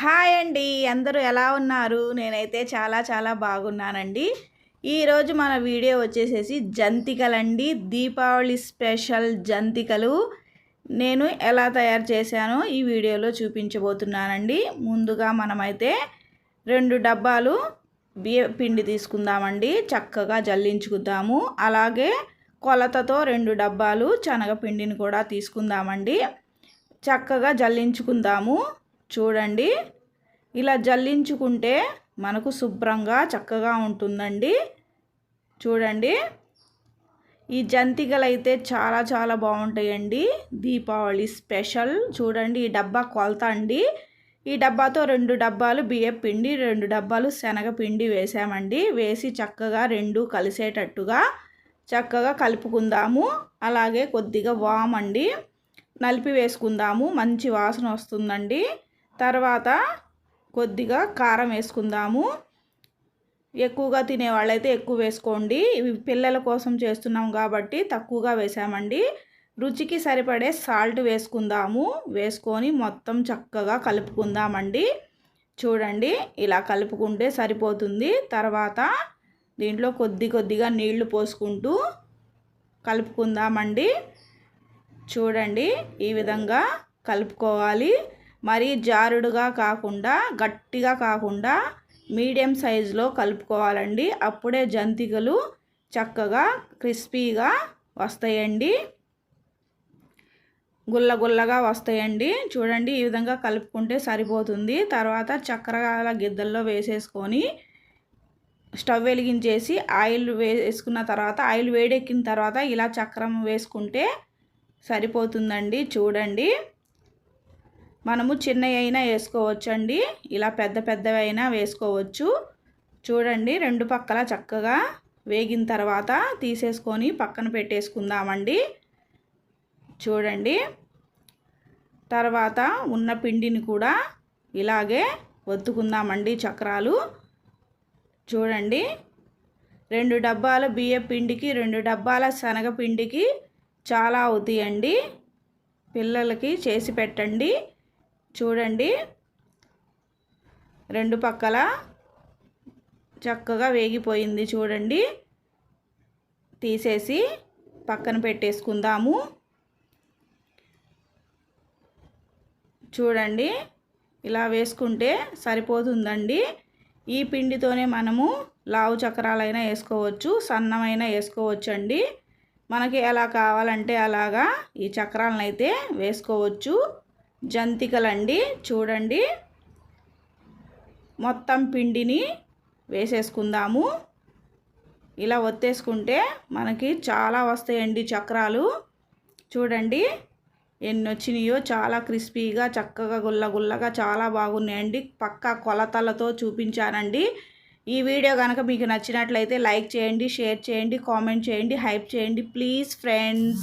Hi అండి అందరూ ఎలా ఉన్నారు? నేనైతే చాలా చాలా బాగున్నానండి. ఈరోజు మన వీడియో వచ్చేసేసి జంతికలండి. దీపావళి స్పెషల్ జంతికలు. నేను ఎలా తయారు చేశానో ఈ వీడియోలో చూపించబోతున్నానండి. ముందుగా మనమైతే రెండు డబ్బాలు బియ్య పిండి తీసుకుందామండి. చక్కగా జల్లించుకుందాము. అలాగే కొలతతో రెండు డబ్బాలు శనగపిండిని కూడా తీసుకుందామండి. చక్కగా జల్లించుకుందాము. చూడండి. ఇలా జల్లించుకుంటే మనకు శుభ్రంగా చక్కగా ఉంటుందండి. చూడండి. ఈ జంతికలు అయితే చాలా చాలా బాగుంటాయండి. దీపావళి స్పెషల్. చూడండి ఈ డబ్బా కొలత అండి. ఈ డబ్బాతో రెండు డబ్బాలు బియ్యం పిండి రెండు డబ్బాలు శనగపిండి వేసామండి. వేసి చక్కగా రెండు కలిసేటట్టుగా చక్కగా కలుపుకుందాము. అలాగే కొద్దిగా వామ్ అండి. నలిపి వేసుకుందాము. మంచి వాసన వస్తుందండి. తర్వాత కొద్దిగా కారం వేసుకుందాము. ఎక్కువగా తినేవాళ్ళైతే ఎక్కువ వేసుకోండి. ఇవి పిల్లల కోసం చేస్తున్నాం కాబట్టి తక్కువగా వేసామండి. రుచికి సరిపడే సాల్ట్ వేసుకుందాము. వేసుకొని మొత్తం చక్కగా కలుపుకుందామండి. చూడండి ఇలా కలుపుకుంటే సరిపోతుంది. తర్వాత దీంట్లో కొద్ది కొద్దిగా నీళ్ళు పోసుకుంటూ కలుపుకుందామండి. చూడండి ఈ విధంగా కలుపుకోవాలి. మరీ జారుడుగా కాకుండా గట్టిగా కాకుండా మీడియం సైజులో కలుపుకోవాలండి. అప్పుడే జంతికలు చక్కగా క్రిస్పీగా వస్తాయండి. గుల్ల గుల్లగా వస్తాయండి. చూడండి ఈ విధంగా కలుపుకుంటే సరిపోతుంది. తర్వాత చక్కెర గిద్దల్లో వేసేసుకొని స్టవ్ వెలిగించేసి ఆయిల్ వేసుకున్న తర్వాత ఆయిల్ వేడెక్కిన తర్వాత ఇలా చక్రం వేసుకుంటే సరిపోతుందండి. చూడండి. మనము చిన్నవి అయినా వేసుకోవచ్చండి. ఇలా పెద్ద పెద్దవి అయినా వేసుకోవచ్చు. చూడండి రెండు పక్కల చక్కగా వేగిన తర్వాత తీసేసుకొని పక్కన పెట్టేసుకుందామండి. చూడండి తర్వాత ఉన్న పిండిని కూడా ఇలాగే వత్తుకుందామండి చక్రాలు. చూడండి రెండు డబ్బాల బియ్య పిండికి రెండు డబ్బాల శనగపిండికి చాలా అవుతాయండి. పిల్లలకి చేసి పెట్టండి. చూడండి. రెండు పక్కల చక్కగా వేగిపోయింది చూడండి. తీసేసి పక్కన పెట్టేసుకుందాము. చూడండి. ఇలా వేసుకుంటే సరిపోతుందండి. ఈ పిండితోనే మనము లావు చక్రాలైనా వేసుకోవచ్చు సన్నమైనా వేసుకోవచ్చు అండి మనకి ఎలా కావాలంటే అలాగా ఈ చక్రాలను అయితే వేసుకోవచ్చు. జంతికలండి చూడండి. మొత్తం పిండిని వేసేసుకుందాము. ఇలా ఒత్తేసుకుంటే మనకి చాలా వస్తాయండి చక్రాలు. చూడండి ఎన్ని వచ్చినాయో చాలా క్రిస్పీగా చక్కగా గుల్ల గుల్లగా చాలా బాగున్నాయండి. పక్కా కొలతలతో చూపించానండి. ఈ వీడియో కనుక మీకు నచ్చినట్లయితే లైక్ చేయండి షేర్ చేయండి కామెంట్ చేయండి హైప్ చేయండి. Please friends.